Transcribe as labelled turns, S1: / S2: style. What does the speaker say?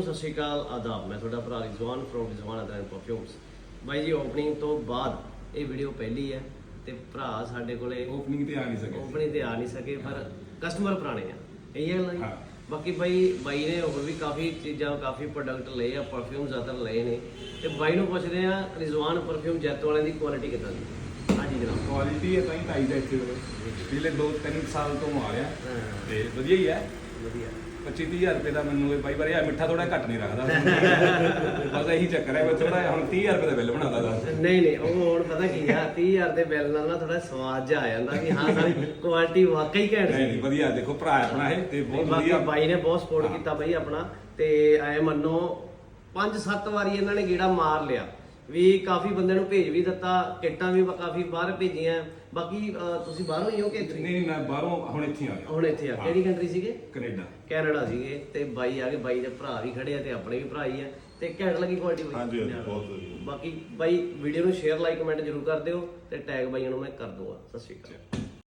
S1: ਸਤਿ ਸ਼੍ਰੀ ਅਕਾਲ ਆਦਾਬ। ਮੈਂ ਤੁਹਾਡਾ ਭਰਾ ਰਿਜ਼ਵਾਨ ਫਰੋਮ ਰਿਜ਼ਵਾਨ ਅਦਰ ਪਰਫਿਊਮਸ ਬਾਈ ਜੀ ਓਪਨਿੰਗ ਤੋਂ ਬਾਅਦ ਇਹ ਵੀਡੀਓ ਪਹਿਲੀ ਹੈ ਤੇ ਭਰਾ ਸਾਡੇ ਕੋਲੇ
S2: ਓਪਨਿੰਗ ਤੇ ਆ ਨਹੀਂ ਸਕੇ।
S1: ਓਪਨਿੰਗ ਤੇ ਆ ਨਹੀਂ ਸਕੇ ਪਰ ਕਸਟਮਰ ਪੁਰਾਣੇ ਆ। ਇਹ ਗੱਲ
S2: ਹਾਂ।
S1: ਹੈ। ਬਾਕੀ ਬਾਈ ਬਾਈ ਨੇ ਹੋਰ ਵੀ ਕਾਫੀ ਚੀਜ਼ਾਂ ਕਾਫੀ ਪ੍ਰੋਡਕਟ ਲਏ ਆ ਪਰਫਿਊਮ ਜ਼ਿਆਦਾ ਲਏ ਨੇ। ਤੇ ਬਾਈ ਨੂੰ ਪੁੱਛਦੇ ਆ ਰਿਜ਼ਵਾਨ ਪਰਫਿਊਮ ਜੈਤ ਵਾਲਿਆਂ ਦੀ ਕੁਆਲਿਟੀ ਕਿੱਦਾਂ ਦੀ? ਹਾਂਜੀ ਜਨਾਬ।
S2: ਕੁਆਲਿਟੀ ਹੈ ਤਾਂ ਹੀ ਢਾਈ ਦਾ ਇੱਥੇ। ਪਿਛਲੇ 2-3 ਸਾਲ ਤੋਂ ਆ ਰਿਹਾ। ਤੇ ਵਧੀਆ ਹੀ ਹੈ।
S1: ਵਧੀਆ।
S2: 25-30000 ਰੁਪਏ ਦਾ ਮੈਨੂੰ ਇਹ ਬਾਈ ਵਾਰੀ ਆ ਮਿੱਠਾ ਥੋੜਾ ਘੱਟ ਨਹੀਂ ਰੱਖਦਾ। ਬਸ ਇਹੀ ਚੱਕਰ ਹੈ ਥੋੜਾ ਹੁਣ 30000 ਰੁਪਏ ਦਾ ਬਿੱਲ ਬਣਾਦਾ ਦਾ
S1: ਨਹੀਂ ਨਹੀਂ ਉਹ ਹੁਣ ਪਤਾ ਕੀ ਆ 30000 ਦੇ ਬਿੱਲ ਨਾਲ ਨਾ ਥੋੜਾ ਸਵਾਦ ਜਿਹਾ ਆ ਜਾਂਦਾ ਕਿ ਹਾਂ ਸਾਡੀ ਕੁਆਲਿਟੀ ਵਾਕਈ ਘੈਂਟ
S2: ਨਹੀਂ ਨਹੀਂ ਵਧੀਆ ਦੇਖੋ ਭਰਾ ਆਪਣਾ ਇਹ ਤੇ ਬਹੁਤ ਵਧੀਆ।
S1: ਬਾਈ ਨੇ ਬਹੁਤ ਸਪੋਰਟ। ਕੀਤਾ ਬਾਈ ਆਪਣਾ ਤੇ ਐ ਮੰਨੋ 5-7 ਵਾਰੀ ਇਹਨਾਂ ਨੇ ਗੇੜਾ ਮਾਰ ਲਿਆ। ਵੀ ਕਾਫੀ ਬੰਦੇ ਨੂੰ ਭੇਜ ਵੀ ਦਿੱਤਾ ਕਿੱਟਾਂ ਵੀ ਕਾਫੀ ਬਾਹਰ ਭੇਜੀਆਂ। ਬਾਕੀ ਅਹ, ਤੁਸੀਂ ਬਾਹਰੋਂ ਹੀ ਹੋ ਕਿ ਹੀ?
S2: ਨਹੀਂ ਨਹੀਂ ਮੈਂ ਬਾਹਰੋਂ ਹੁਣ ਇੱਥੇ ਆ ਗਿਆ।
S1: ਹੁਣ ਇੱਥੇ ਆ। ਕਿਹੜੀ ਕੰਟਰੀ ਸੀਗੇ?
S2: ਕੈਨੇਡਾ।
S1: ਕੈਨੇਡਾ ਸੀਗੇ। ਤੇ ਬਾਈ ਆ ਗਏ। ਬਾਈ ਦੇ ਭਰਾ ਵੀ ਖੜੇ ਆ ਤੇ ਆਪਣੇ ਵੀ ਭਰਾ ਹੀ ਆ। ਤੇ ਘੈਂਟ ਲੱਗੀ ਕੁਆਲਿਟੀ ਬਾਈ
S3: ਹਾਂਜੀ, ਹਾਂਜੀ, ਬਹੁਤ ਵਧੀਆ।
S1: ਬਾਕੀ ਬਾਈ ਵੀਡੀਓ ਨੂੰ ਸ਼ੇਅਰ ਲਾਈਕ ਕਮੈਂਟ ਜ਼ਰੂਰ ਕਰ ਦਿਓ ਤੇ ਟੈਗ ਬਾਈਆਂ ਨੂੰ ਮੈਂ ਕਰ ਦੂੰਗਾ। ਸਤਿ ਸ਼੍ਰੀ ਅਕਾਲ।